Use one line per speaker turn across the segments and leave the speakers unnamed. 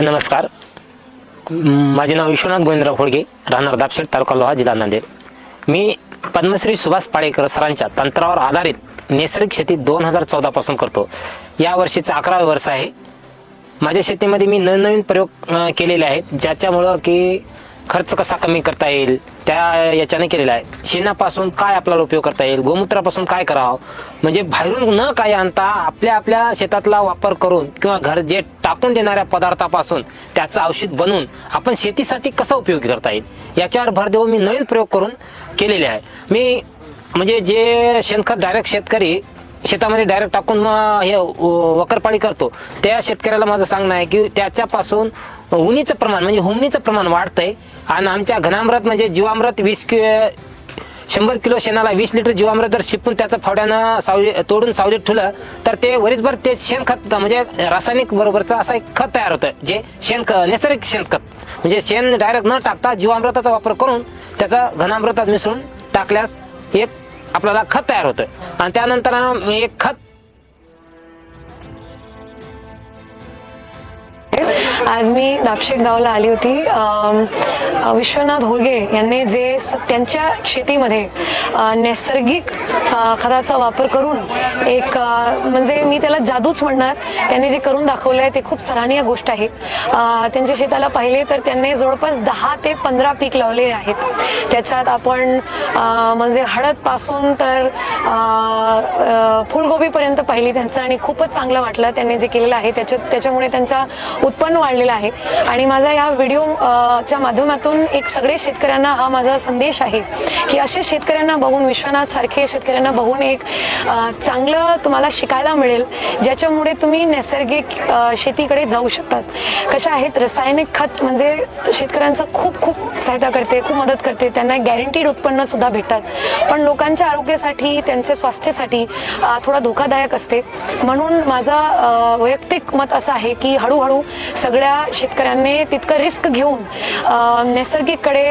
नमस्कार. माझे नाव विश्वनाथ गोविंदराव होळगे राहणार दापशेट तालुका लोहा जिल्हा नांदेड. मी पद्मश्री सुभाष पाळेकर सरांच्या तंत्रावर आधारित नैसर्गिक शेती दोन हजार चौदापासून करतो. या वर्षीचं अकरावे वर्ष आहे. माझ्या शेतीमध्ये मी नवनवीन प्रयोग केलेले आहेत ज्याच्यामुळं की खर्च कसा कमी करता येईल? त्या याच्याने केलेला आहे. शेणापासून काय आपल्याला उपयोग करता येईल? गोमूत्रापासून काय करावं? म्हणजे बाहेरून न काय आणता आपल्या आपल्या शेतातला वापर करून किंवा घर जे टाकून देणाऱ्या पदार्थापासून त्याचं औषध बनवून आपण शेतीसाठी कसा उपयोगी करता येईल? याच्यावर भर देऊन मी नवीन प्रयोग करून केलेले आहे. मी म्हणजे जे शेणखत डायरेक्ट शेतकरी शेतामध्ये डायरेक्ट टाकून मग हे व- वकरपाळी करतो. त्या शेतकऱ्याला माझं सांगणं आहे की त्याच्यापासून उन्हीचं प्रमाण म्हणजे हुमणीचं प्रमाण वाढतंय. आणि आमच्या घनामृत म्हणजे जीवामृत वीस कि शंभर किलो शेणाला वीस लिटर जीवामृत जर शिपून त्याचं फावड्यानं सावली तोडून सावलीत ठेवलं तर ते वरीसभर ते शेणखत म्हणजे रासायनिक बरोबरचं असं एक खत तयार होतं जे शेणखत नैसर्गिक शेणखत म्हणजे शेण डायरेक्ट न टाकता जीवामृताचा वापर करून त्याचा घनामृतात मिसळून टाकल्यास एक आपल्याला खत तयार होतं. आणि त्यानंतर एक खत
आज मी दापशेट गावला आली होती. विश्वनाथ होळगे यांनी जे त्यांच्या शेतीमध्ये नैसर्गिक खताचा वापर करून एक म्हणजे मी त्याला जादूच म्हणणार. त्यांनी जे करून दाखवलं आहे ते खूप सराहनीय गोष्ट आहे. त्यांच्या शेताला पाहिले तर त्यांनी जवळपास दहा ते पंधरा पीक लावले आहेत. त्याच्यात आपण म्हणजे हळदपासून तर फुलगोबीपर्यंत पाहिली त्यांचं आणि खूपच चांगलं वाटलं. त्यांनी जे केलेलं आहे त्याच्यात त्याच्यामुळे त्यांचा उत्पन्न काढलेला आहे. आणि माझा या व्हिडिओ च्या माध्यमातून एक सगळे शेतकऱ्यांना हा माझा संदेश आहे की असे शेतकऱ्यांना बघून विश्वनाथ सारखे शेतकऱ्यांना बघून एक चांगलं तुम्हाला शिकायला मिळेल ज्याच्यामुळे तुम्ही नैसर्गिक शेतीकडे जाऊ शकतात. कशा आहेत? रासायनिक खत म्हणजे शेतकऱ्यांचं खूप खूप सहायता करते खूप मदत करते. त्यांना गॅरंटीड उत्पन्न सुद्धा भेटतात. पण लोकांच्या आरोग्यासाठी त्यांच्या स्वास्थ्यासाठी थोडा धोकादायक असते. म्हणून माझा वैयक्तिक मत असं आहे की हळूहळू सगळ्या शेतकऱ्यांनी तितकं रिस्क घेऊन नैसर्गिककडे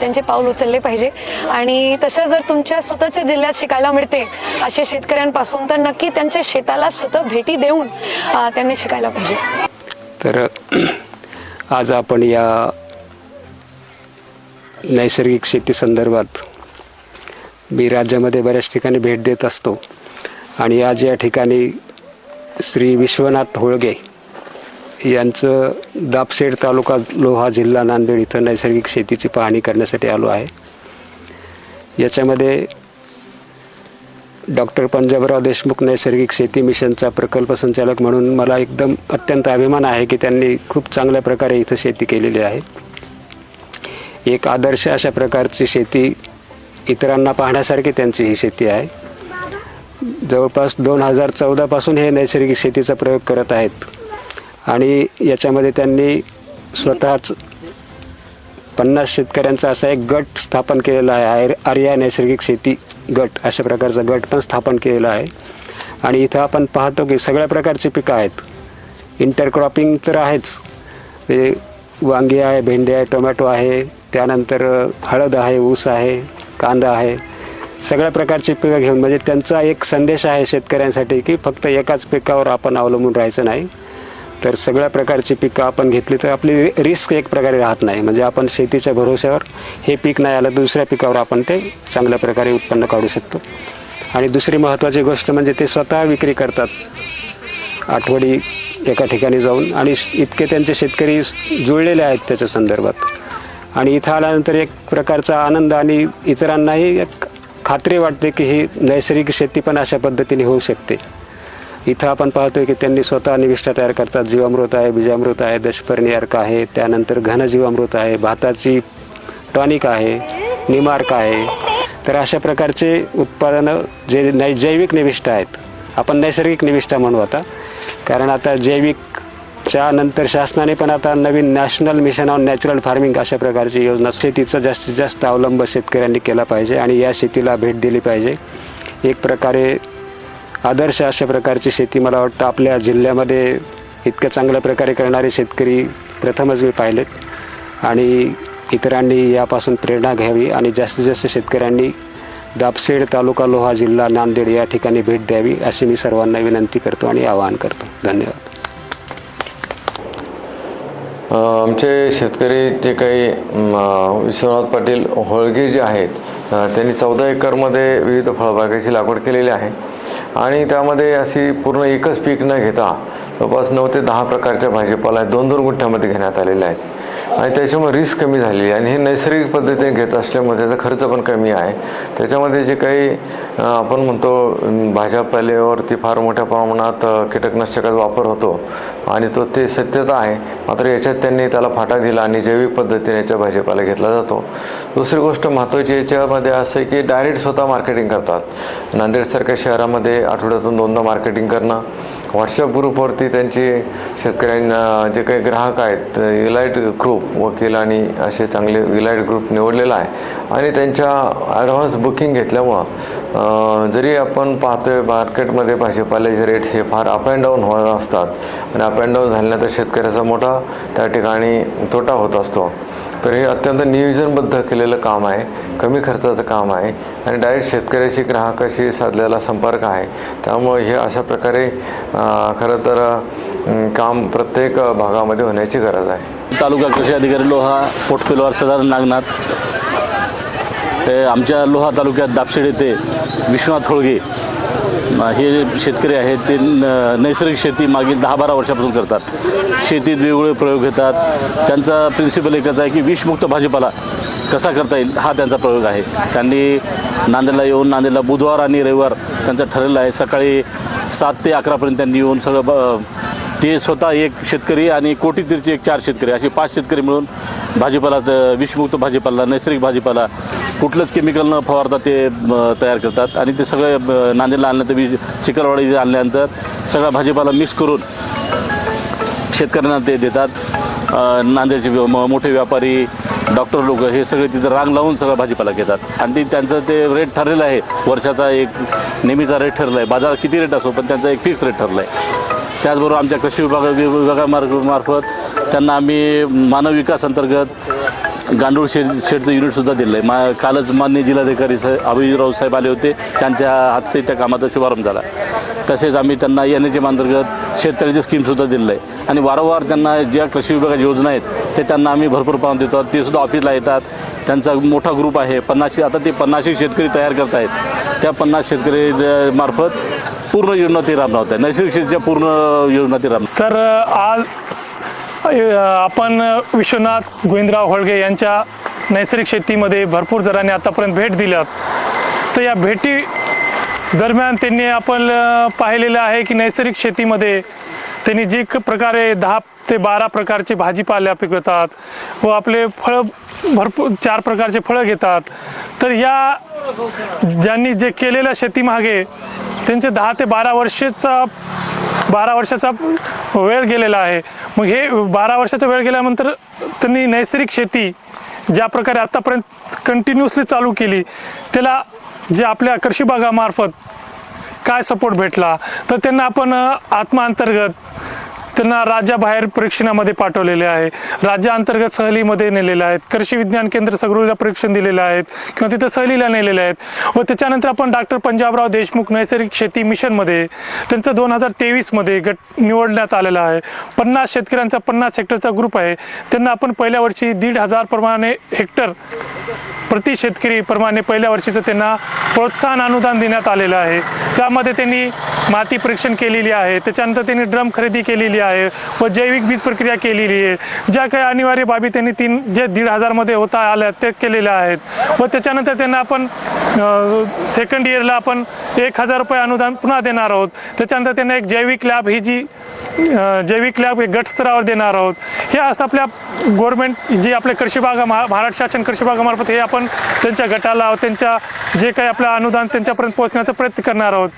त्यांचे पाऊल उचलले पाहिजे. आणि तशा जर तुमच्या स्वतःच्या जिल्ह्यात शिकायला मिळते अशा शेतकऱ्यांपासून तर नक्की त्यांच्या शेताला स्वतः भेटी देऊन त्यांनी शिकायला पाहिजे.
तर आज आपण या नैसर्गिक शेती संदर्भात मी राज्यामध्ये बऱ्याच ठिकाणी भेट देत असतो. आणि आज या ठिकाणी श्री विश्वनाथ होळगे यांचं दापसेड तालुका लोहा जिल्हा नांदेड इथं नैसर्गिक शेतीची पाहणी करण्यासाठी आलो आहे. याच्यामध्ये डॉक्टर पंजाबराव देशमुख नैसर्गिक शेती मिशनचा प्रकल्प संचालक म्हणून मला एकदम अत्यंत अभिमान आहे की त्यांनी खूप चांगल्या प्रकारे इथं शेती केलेली आहे. एक आदर्श अशा प्रकारची शेती इतरांना पाहण्यासारखी त्यांची ही शेती आहे. जवळपास दोन हजार चौदापासून हे नैसर्गिक शेतीचा प्रयोग करत आहेत. आणि याच्यामध्ये त्यांनी स्वतःच पन्नास शेतकऱ्यांचा असा एक गट स्थापन केलेला आहे. आर आर्या नैसर्गिक शेती गट अशा प्रकारचा गट पण स्थापन केलेला आहे. आणि इथं आपण पाहतो की सगळ्या प्रकारची पिकं आहेत. इंटरक्रॉपिंग तर आहेच. म्हणजे वांगी आहे भेंडी आहे टोमॅटो आहे त्यानंतर हळद आहे ऊस आहे कांदा आहे. सगळ्या प्रकारची पिकं घेऊन म्हणजे त्यांचा एक संदेश आहे शेतकऱ्यांसाठी की फक्त एकाच पिकावर आपण अवलंबून राहायचं नाही. तर सगळ्या प्रकारची पिकं आपण घेतली तर आपली रिस्क एक प्रकारे राहत नाही. म्हणजे आपण शेतीच्या भरोश्यावर हे पीक नाही आलं दुसऱ्या पिकावर आपण ते चांगल्या प्रकारे उत्पन्न काढू शकतो. आणि दुसरी महत्त्वाची गोष्ट म्हणजे ते स्वतः विक्री करतात. आठवडी एका ठिकाणी जाऊन आणि इतके त्यांचे शेतकरी जुळलेले आहेत त्याच्या संदर्भात. आणि इथं आल्यानंतर एक प्रकारचा आनंद आणि इतरांनाही एक खात्री वाटते की ही नैसर्गिक शेती पण अशा पद्धतीने होऊ शकते. इथं आपण पाहतोय की त्यांनी स्वतः निविष्ठा तयार करतात. जीवामृत आहे बीजामृत आहे दशपर्णी अर्क आहे त्यानंतर घनजीवामृत आहे भाताची टॉनिक आहे निमार्क आहे. तर अशा प्रकारचे उत्पादनं जे नै जैविक निविष्ठा आहेत आपण नैसर्गिक निविष्ठा म्हणू आता. कारण आता जैविकच्या नंतर शासनाने पण आता नवीन national mission on natural farming अशा प्रकारची योजना शेतीचा जास्तीत जास्त अवलंब शेतकऱ्यांनी केला पाहिजे आणि या शेतीला भेट दिली पाहिजे. एक प्रकारे आदर्श अशा प्रकारची शेती मला वाटतं आपल्या जिल्ह्यामध्ये इतक्या चांगल्या प्रकारे करणारे शेतकरी प्रथमच मी पाहिलेत. आणि इतरांनी यापासून प्रेरणा घ्यावी आणि जास्तीत जास्त शेतकऱ्यांनी दापसेड तालुका लोहा जिल्हा नांदेड या ठिकाणी भेट द्यावी अशी मी सर्वांना विनंती करतो आणि आवाहन करतो. धन्यवाद.
आमचे शेतकरी जे काही विश्वनाथ पाटील होळगे जे आहेत त्यांनी चौदा एकरमध्ये विविध फळबागाची लागवड केलेली आहे. आणि त्यामध्ये अशी पूर्ण एकच पीक न घेता जवळपास नऊ ते दहा प्रकारच्या भाजीपाला दोन दोन गुठ्ठ्यामध्ये घेण्यात आलेल्या आहेत. आणि त्याच्यामुळे रिस्क कमी झालेली आहे. आणि हे नैसर्गिक पद्धतीने घेत असल्यामुळे त्याचा खर्च पण कमी आहे. त्याच्यामध्ये जे काही आपण म्हणतो भाज्यापाल्यावरती फार मोठ्या प्रमाणात कीटकनाशकाचा वापर होतो. आणि तो ते सत्यता आहे. मात्र याच्यात त्यांनी त्याला फाटा दिला आणि जैविक पद्धतीने याच्या भाजीपाला घेतला जातो. दुसरी गोष्ट महत्त्वाची याच्यामध्ये असं आहे की डायरेक्ट स्वतः मार्केटिंग करतात. नांदेडसारख्या शहरामध्ये आठवड्यातून दोनदा मार्केटिंग करणं व्हॉट्सअप ग्रुपवरती त्यांचे शेतकऱ्यांना जे काही ग्राहक आहेत इलाईट ग्रुप वकील आणि असे चांगले इलाईट ग्रुप निवडलेला आहे. आणि त्यांच्या ॲडव्हान्स बुकिंग घेतल्यामुळं जरी आपण पाहतोय मार्केटमध्ये भाजीपाल्याचे रेट्स हे फार अप अँड डाऊन होत असतात. आणि अप अँड डाऊन झाल्यानंतर शेतकऱ्याचा मोठा त्या ठिकाणी तोटा होत असतो. तर हे अत्यंत नियोजनबद्ध केलेलं काम आहे कमी खर्चाचं काम आहे आणि डायरेक्ट शेतकऱ्याशी ग्राहकाशी साधलेला संपर्क आहे. त्यामुळे हे अशा प्रकारे खरं तर काम प्रत्येक भागामध्ये होण्याची गरज आहे.
तालुका कृषी अधिकारी लोहा पोटपिलवार सदार नागनाथ ते आमच्या लोहा तालुक्यात दापशेड येथे विश्वनाथ होळगे हे शेतकरी आहेत ते न- नैसर्गिक शेती मागील दहा बारा वर्षापासून करतात. शेतीत वेगवेगळे प्रयोग घेतात. त्यांचा प्रिन्सिपल एकच आहे की विषमुक्त भाजीपाला कसा करता येईल हा त्यांचा प्रयोग आहे. त्यांनी नांदेडला येऊन नांदेडला बुधवार आणि रविवार त्यांचं ठरलेलं आहे. सकाळी सात ते अकरापर्यंत त्यांनी येऊन सगळं ब- ते स्वतः एक शेतकरी आणि कोटीतीरचे एक चार शेतकरी असे पाच शेतकरी मिळून भाजीपाला विषमुक्त भाजीपाला नैसर्गिक भाजीपाला कुठलंच केमिकल न फवारता ते तयार करतात. आणि ते सगळे नांदेडला आणल्यानंतर मी चिकलवाडी आणल्यानंतर सगळा भाजीपाला मिक्स करून शेतकऱ्यांना ते देतात. नांदेडचे म- मोठे व्यापारी डॉक्टर लोक हे सगळे तिथं रांग लावून सगळा भाजीपाला घेतात. आणि ते त्यांचं ते रेट ठरलेलं आहे. वर्षाचा एक नेहमीचा रेट ठरला आहे. बाजारात किती रेट असो पण त्यांचा एक फिक्स रेट ठरला आहे. त्याचबरोबर आमच्या कृषी विभाग विभागामार्फ मार्फत त्यांना आम्ही मानव विकास अंतर्गत गांडूळ शेड शेडचं युनिटसुद्धा दिलं आहे मा कालच मान्य जिल्हाधिकारी साहेब अभिजीराव साहेब आले होते. त्यांच्या हातचे त्या कामाचा शुभारंभ झाला. तसेच आम्ही त्यांना एन एच एम अंतर्गत शेततळ्याची स्कीमसुद्धा दिलेलं आहे आणि वारंवार त्यांना ज्या कृषी विभागाच्या योजना आहेत ते त्यांना आम्ही भरपूर पाहून देतो. ते सुद्धा ऑफिसला येतात. त्यांचा मोठा ग्रुप आहे. पन्नासशे आता ते पन्नासशे शेतकरी तयार करत आहेत त्या पन्नास शेतकरी मार्फत पूर्ण योजना ते राबणार आहे नैसर्गिक शेतीच्या पूर्ण योजना ते राबणार.
तर आज आपण विश्वनाथ गोविंदराव होळगे यांच्या नैसर्गिक शेतीमध्ये भरपूर जणांनी आतापर्यंत भेट दिल्यात. तर या भेटी दरम्यान त्यांनी आपण पाहिलेलं आहे की नैसर्गिक शेतीमध्ये त्यांनी जे क- प्रकारे दहा ते बारा प्रकारचे भाजीपाल्या पिकवतात व आपले फळं भरपूर चार प्रकारचे फळं घेतात. तर या ज्यांनी जे केलेल्या शेतीमागे त्यांचे दहा ते बारा वर्षाचा बारा वर्षाचा वेळ गेलेला आहे. मग हे बारा वर्षाचा वेळ गेल्यानंतर त्यांनी नैसर्गिक शेती ज्या प्रकारे आत्तापर्यंत कंटिन्युअसली चालू केली त्याला जे आपल्या कृषी भागामार्फत काय सपोर्ट भेटला तर त्यांना आपण आत्मांतर्गत त्यांना राज्याबाहेर परीक्षणामध्ये पाठवलेले आहे. राज्याअंतर्गत सहलीमध्ये नेलेले आहेत. कृषी विज्ञान केंद्र सगळीला परीक्षण दिलेलं आहेत. किंवा तिथं सहलीला नेलेले आहेत. व त्याच्यानंतर आपण डॉक्टर पंजाबराव देशमुख नैसर्गिक शेती मिशनमध्ये त्यांचं दोन हजार तेवीसमध्ये गट निवडण्यात आलेलं आहे. पन्नास शेतकऱ्यांचा पन्नास हेक्टरचा ग्रुप आहे. त्यांना आपण पहिल्या वर्षी दीड हजार प्रमाणे हेक्टर प्रति शेतकरी प्रमाणे पहिल्या वर्षीचं त्यांना प्रोत्साहन अनुदान देण्यात आलेलं आहे. त्यामध्ये त्यांनी माती परीक्षण केलेली आहे. त्याच्यानंतर त्यांनी ड्रम खरेदी केलेली आहे व जैविक बीज प्रक्रिया केलेली आहे. ज्या काही अनिवार्य बाबी त्यांनी तीन जे दीड हजारमध्ये होता आल्या ते केलेल्या आहेत. व त्याच्यानंतर त्यांना आपण सेकंड इयरला आपण एक हजार रुपये अनुदान पुन्हा देणार आहोत. त्याच्यानंतर त्यांना एक जैविक लॅब ही जी जैविक लॅब हे गट स्तरावर देणार आहोत. हे असं आपल्या गव्हर्मेंट जे आपल्या कृषी भागा महा महाराष्ट्र शासन कृषी भागामार्फत हे आपण त्यांच्या गटाला त्यांच्या जे काही आपलं अनुदान त्यांच्यापर्यंत पोहोचण्याचा प्रयत्न करणार आहोत